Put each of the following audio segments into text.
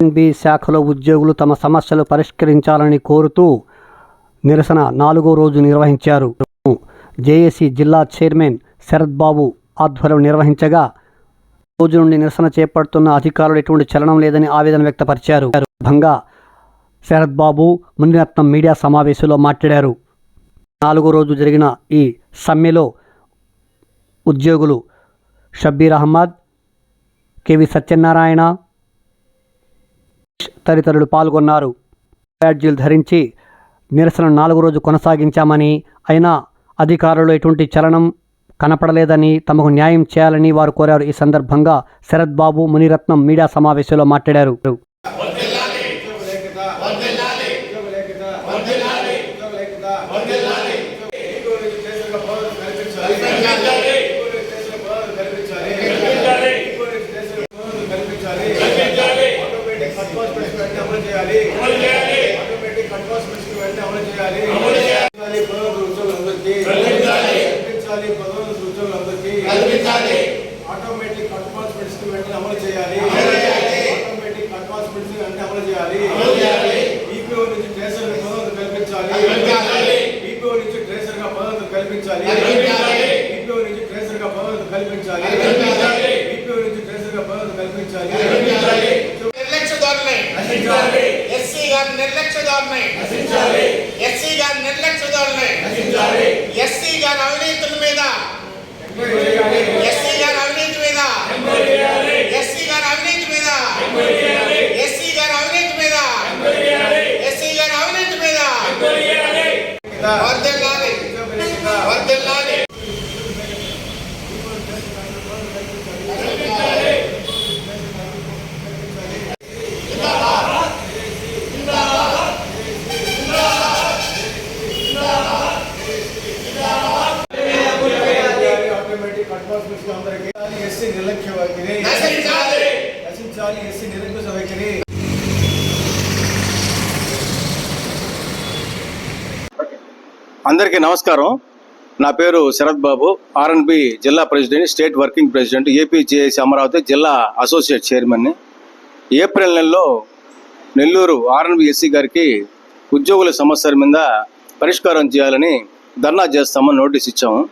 NB శాఖలో ఉద్యోగులు తమ సమస్యలు పరిష్కరించాలని కోరుతూ నిరసన నాలుగో రోజు నిర్వహించారు. జేఏసీ జిల్లా చైర్మన్ శరత్ బాబు ఆధ్వర్యం నిర్వహించగా రోజు నుండి నిరసన చేపడుతున్న అధికారులు ఎటువంటి చలనం లేదని ఆవేదన వ్యక్తపరిచారు. భంగా శరత్ బాబు మునిరత్నం మీడియా సమావేశంలో మాట్లాడారు. నాలుగో రోజు జరిగిన ఈ సమ్మెలో ఉద్యోగులు షబ్బీర్ అహ్మద్ కెవి సత్యనారాయణ తదితరులు పాల్గొన్నారు. బ్యాడ్జీలు ధరించి నిరసన నాలుగు రోజు కొనసాగించామని అయినా అధికారులు ఎటువంటి చలనం కనపడలేదని తమకు న్యాయం చేయాలని వారు కోరారు. ఈ సందర్భంగా శరత్ బాబు మునిరత్నం మీడియా సమావేశంలో మాట్లాడారు. ఆటోమేటిక్ కన్ఫర్మేషన్ వెంటనే అమలు చేయాలి. పదోన్నత ఉద్యోగులందరికీ ఆటోమేటిక్ కన్ఫర్మేషన్ వెంటనే అమలు చేయాలి. ఆటోమేటిక్ కన్ఫర్మేషన్ వెంటనే అమలు చేయాలి. ఈపీఓ నుంచి ట్రేసర్ కల్పించాలి. ఈపీఓ నుంచి ట్రేసర్గా పదోన్నత కల్పించాలి. ఈపీఓ నుంచి ట్రేసర్గా కల్పించాలి. ఈపీఓ నుంచి ట్రేసర్గా కల్పించాలి నిర్లక్ష్య ధోరణి ఎస్సీ గారి నిర్లక్ష్య ధోరణి ఎస్సీ గారి నిర్లక్ష్య ధోరణి ఎస్సీ గారి అవినీతుల మీద? ఎస్సీ గారి అవినీతి మీద? ఎస్సీ గారి అవినీతి మీద? ఎస్సీ గారి అవినీతి మీద? ఎస్సీ గారి అవినీతి మీద? అందరికీ ఎస్సీ నిర్లక్ష్య వైఖరి నశించాలి. నశించాలి ఎస్సీ నిరంకుశ వైఖరి అందరికీ నమస్కారం. నా పేరు శరత్ బాబు. ఆర్ఎన్బి జిల్లా president state working president AP JAC Amaravati జిల్లా అసోసియేట్ చైర్మన్ని ఏప్రిల్ నెలలో నెల్లూరు ఆర్ఎన్బి ఎస్సీ గారికి ఉద్యోగుల సమస్యల మీద పరిష్కారం చేయాలని ధర్నా చేస్తామని నోటీస్ ఇచ్చాము.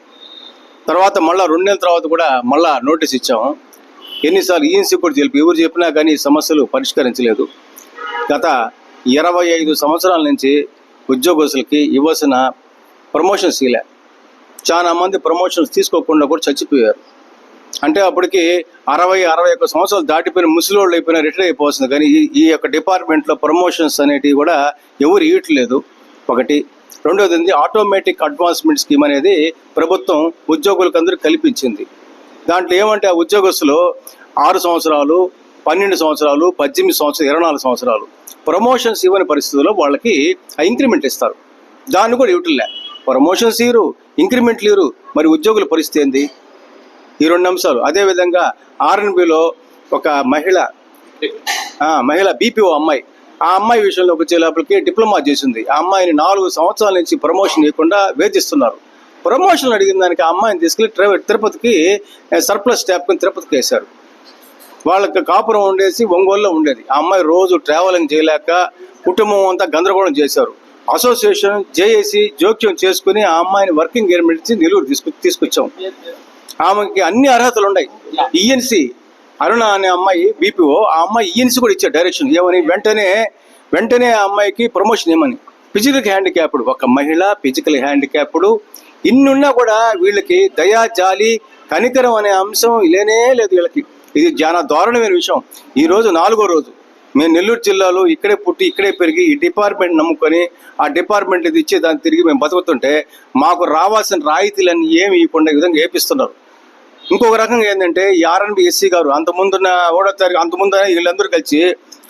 తర్వాత మళ్ళా రెండు నెలల తర్వాత కూడా మళ్ళా నోటీస్ ఇచ్చాము. ఎన్నిసార్లు ఈఎన్సీ కూడా తెలిపి ఎవరు చెప్పినా కానీ సమస్యలు పరిష్కరించలేదు. గత ఇరవై ఐదు సంవత్సరాల నుంచి ఉద్యోగస్తులకి ఇవ్వాల్సిన ప్రమోషన్స్ ఇలా చాలా మంది ప్రమోషన్స్ తీసుకోకుండా కూడా చచ్చిపోయారు. అంటే అప్పటికి అరవై అరవై ఒక్క సంవత్సరాలు దాటిపోయిన ముసలోళ్ళు అయిపోయిన రిటైర్ అయిపోతుంది కానీ ఈ ఈ యొక్క డిపార్ట్మెంట్లో ప్రమోషన్స్ అనేటివి కూడా ఎవరు ఇవ్వట్లేదు. ఒకటి రెండోది ఏంది ఆటోమేటిక్ అడ్వాన్స్మెంట్ స్కీమ్ అనేది ప్రభుత్వం ఉద్యోగులకందరూ కల్పించింది. దాంట్లో ఏమంటే ఆ ఉద్యోగస్తులు ఆరు సంవత్సరాలు పన్నెండు సంవత్సరాలు పద్దెనిమిది సంవత్సరాలు ఇరవై నాలుగు సంవత్సరాలు ప్రమోషన్స్ ఇవ్వని పరిస్థితుల్లో వాళ్ళకి ఆ ఇంక్రిమెంట్ ఇస్తారు. దాన్ని కూడా ఇవ్వట్లే ప్రమోషన్స్ ఇరు ఇంక్రిమెంట్లు ఇరు మరి ఉద్యోగుల పరిస్థితి ఏంది? ఈ రెండు అంశాలు. అదేవిధంగా ఆర్ఎన్బిలో ఒక మహిళ మహిళ బీపీఓ అమ్మాయి ఆ అమ్మాయి విషయంలోకి వచ్చే లోపలికి డిప్లొమా చేసింది. ఆ అమ్మాయిని నాలుగు సంవత్సరాల నుంచి ప్రమోషన్ ఇవ్వకుండా వేధిస్తున్నారు. ప్రమోషన్ అడిగిన దానికి ఆ అమ్మాయిని తీసుకెళ్ళి తిరుపతికి సర్ప్లస్ స్టాఫ్ తిరుపతికి వేశారు. వాళ్ళకి కాపురం ఉండేసి ఒంగోలులో ఉండేది. ఆ అమ్మాయి రోజు ట్రావెలింగ్ చేయలేక కుటుంబం అంతా గందరగోళం చేశారు. అసోసియేషన్ జేఏసీ జోక్యం చేసుకుని ఆ అమ్మాయిని వర్కింగ్ గవర్నమెంట్ నుంచి నెల్లూరు తీసుకు తీసుకొచ్చాం. ఆమెకి అన్ని అర్హతలు ఉన్నాయి ఈఎన్సి అరుణ అనే అమ్మాయి బీపీఓ ఆ అమ్మాయి ఈఎన్సి కూడా ఇచ్చారు డైరెక్షన్ ఏమని? వెంటనే వెంటనే ఆ అమ్మాయికి ప్రమోషన్ ఏమని ఫిజికల్ హ్యాండిక్యాప్డ్ ఒక మహిళ ఫిజికల్ హ్యాండిక్యాప్డ్ ఇన్నున్నా కూడా వీళ్ళకి దయా జాలి కనికరం అనే అంశం లేనే లేదు వీళ్ళకి. ఇది చాలా దారుణమైన విషయం. ఈ రోజు నాలుగో రోజు. మేము నెల్లూరు జిల్లాలో ఇక్కడే పుట్టి ఇక్కడే పెరిగి ఈ డిపార్ట్మెంట్ నమ్ముకొని ఆ డిపార్ట్మెంట్ ఇది ఇచ్చే దాన్ని తిరిగి మేము బతుకుతుంటే మాకు రావాల్సిన రాయితీలన్నీ ఏమి ఇవ్వకుండా విధంగా ఏపిస్తున్నారు. ఇంకొక రకంగా ఏంటంటే ఈ ఆర్ఎన్బి ఎస్సీ గారు అంతకుముందున్న ఓడో తారీఖు అంత వీళ్ళందరూ కలిసి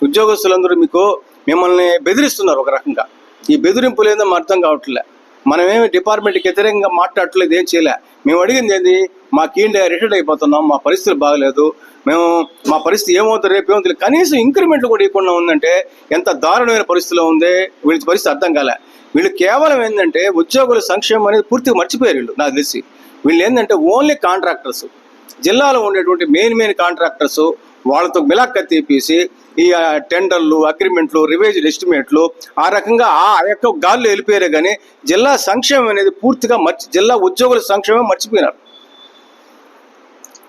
ఉద్యోగస్తులందరూ మీకు మిమ్మల్ని బెదిరిస్తున్నారు ఒక రకంగా. ఈ బెదిరింపులు ఏందో అర్థం కావట్లే. మనమేమి డిపార్ట్మెంట్కి వ్యతిరేకంగా మాట్లాడట్లేదు ఏం చేయలే. మేము అడిగింది ఏంది? మా ఏంటి రిటైర్డ్ అయిపోతున్నాం మా పరిస్థితులు బాగలేదు. మేము మా పరిస్థితి ఏమవుతుంది రేపు ఏమవుతుంది కనీసం ఇంక్రిమెంట్లు కూడా ఇవ్వకుండా ఉందంటే ఎంత దారుణమైన పరిస్థితిలో ఉంది? వీళ్ళ పరిస్థితి అర్థం కాలే. వీళ్ళు కేవలం ఏంటంటే ఉద్యోగుల సంక్షేమం అనేది పూర్తిగా మర్చిపోయారు వీళ్ళు నాకు తెలిసి. వీళ్ళు ఏంటంటే ఓన్లీ కాంట్రాక్టర్స్. జిల్లాలో ఉండేటువంటి మెయిన్ మెయిన్ కాంట్రాక్టర్స్ వాళ్ళతో మిలాక్క తీపేసి ఈ టెండర్లు అగ్రిమెంట్లు రివేజ్ ఎస్టిమేట్లు ఆ రకంగా ఆ యొక్క గాల్లో వెళ్ళిపోయారు కానీ జిల్లా సంక్షేమం అనేది పూర్తిగా మర్చి జిల్లా ఉద్యోగుల సంక్షేమం మర్చిపోయినారు.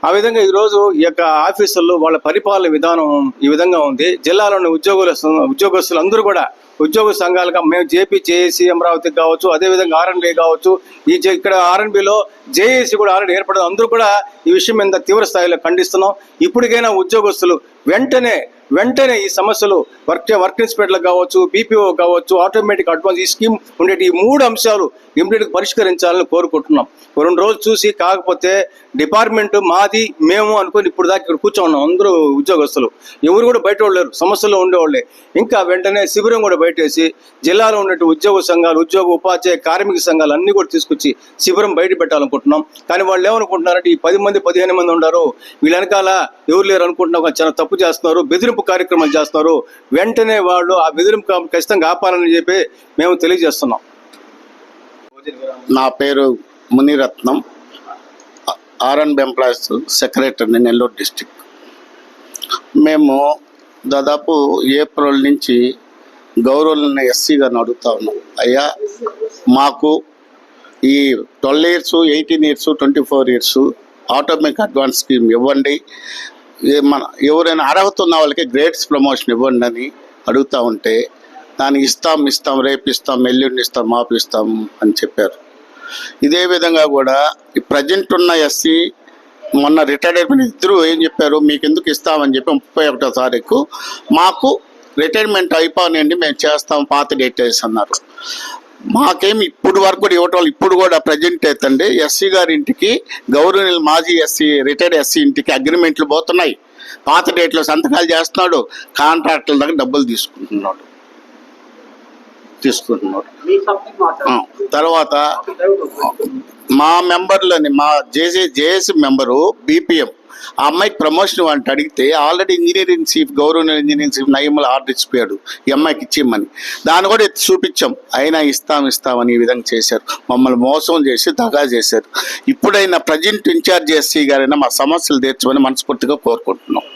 ఆ విధంగా ఈరోజు ఈ యొక్క ఆఫీసుల్లో వాళ్ళ పరిపాలన విధానం ఈ విధంగా ఉంది. జిల్లాలోని ఉద్యోగుల ఉద్యోగస్తులు అందరూ కూడా ఉద్యోగ సంఘాలుగా మేము జేపీ జేఏసీ అమరావతి కావచ్చు అదేవిధంగా ఆర్ఎన్బి కావచ్చు. ఈ జే- ఇక్కడ ఆర్ఎన్బిలో జేఏసీ కూడా ఆల్రెడీ ఏర్పడదు. అందరూ కూడా ఈ విషయం మీద తీవ్ర స్థాయిలో ఖండిస్తున్నాం. ఇప్పటికైనా ఉద్యోగస్తులు వెంటనే వెంటనే ఈ సమస్యలు వర్క్ వర్క్ ఇన్స్పెక్టర్లకు కావచ్చు బీపీఓ కావచ్చు ఆటోమేటిక్ అడ్వాన్స్ ఈ స్కీమ్ ఉండేటి ఈ మూడు అంశాలు ఇమ్మీడియట్గా పరిష్కరించాలని కోరుకుంటున్నాం. రెండు రోజులు చూసి కాకపోతే డిపార్ట్మెంట్ మాది మేము అనుకుని ఇప్పుడు దాకా ఇక్కడ కూర్చోన్నాం అందరూ ఉద్యోగస్తులు. ఎవరు కూడా బయట వాళ్ళు లేరు. సమస్యల్లో ఉండేవాళ్ళే. ఇంకా వెంటనే శిబిరం కూడా బయటేసి జిల్లాలో ఉన్నట్టు ఉద్యోగ సంఘాలు ఉద్యోగ ఉపాధ్యాయ కార్మిక సంఘాలు అన్ని కూడా తీసుకొచ్చి శిబిరం బయట పెట్టాలనుకుంటున్నాం. కానీ వాళ్ళు ఏమనుకుంటున్నారంటే ఈ పది మంది పదిహేను మంది ఉన్నారు వీళ్ళ వెనకాల ఎవరు లేరు అనుకుంటున్నా చాలా తప్పు చేస్తున్నారు. బెదిరింపు కార్యక్రమాలు చేస్తున్నారు. వెంటనే వాళ్ళు ఆ బెదిరింపు కా- ఖచ్చితంగా ఆపాలని చెప్పి మేము తెలియజేస్తున్నాం. నా పేరు మునిరత్నం. ఆర్ఎన్బి ఎంప్లాయీస్ సెక్రటరీని నెల్లూరు డిస్టిక్. మేము దాదాపు ఏప్రిల్ నుంచి గౌరవులను ఎస్సీగా అడుగుతా ఉన్నాం. అయ్యా మాకు ఈ twelve years eighteen years twenty four years automatic advance scheme ఇవ్వండి. మన ఎవరైనా అర్హత ఉన్న వాళ్ళకి గ్రేడ్స్ ప్రమోషన్ ఇవ్వండి అని అడుగుతా ఉంటే దాన్ని ఇస్తాం ఇస్తాం రేపు ఇస్తాం ఎల్లుండి ఇస్తాం మాపు ఇస్తాం అని చెప్పారు. ఇదే విధంగా కూడా ఈ ప్రజెంట్ ఉన్న ఎస్సీ మొన్న రిటైర్డ్ అయిపోయిన ఇద్దరు ఏం చెప్పారు? మీకు ఎందుకు ఇస్తామని చెప్పి ముప్పై ఒకటో తారీఖు మాకు రిటైర్మెంట్ అయిపోనండి మేము చేస్తాం పాత డేట్ అన్నారు. మాకేమి ఇప్పుడు వరకు కూడా ఇవ్వటం ఇప్పుడు కూడా ప్రజెంట్ అవుతండి ఎస్సీ గారి ఇంటికి గౌరవనీయులు మాజీ ఎస్సీ రిటైర్డ్ ఎస్సీ ఇంటికి అగ్రిమెంట్లు పోతున్నాయి. పాత డేట్లో సంతకాలు చేస్తున్నాడు కాంట్రాక్టుల దగ్గర డబ్బులు తీసుకుంటున్నాడు. తీసుకుంటున్నాడు ఆ, తర్వాత మా మెంబర్లని మా జేసీ జేఏసీ మెంబరు బీపీఎం ఆ అమ్మాయికి ప్రమోషన్ వంటి అడిగితే ఆల్రెడీ ఇంజనీరింగ్ చీఫ్ గౌరవ ఇంజనీరింగ్ చీఫ్ నయములు ఆర్డర్ ఇచ్చిపోయాడు ఈ అమ్మాయికి ఇచ్చేయమని. దాన్ని కూడా ఎత్తి చూపించాం. అయినా ఇస్తాం ఇస్తామని ఈ విధంగా చేశారు. మమ్మల్ని మోసం చేసి దగా చేశారు. ఇప్పుడైనా ప్రజెంట్ ఇన్ఛార్జ్ ఎస్సీ గారైనా మా సమస్యలు తీర్చమని మనస్ఫూర్తిగా కోరుకుంటున్నాం.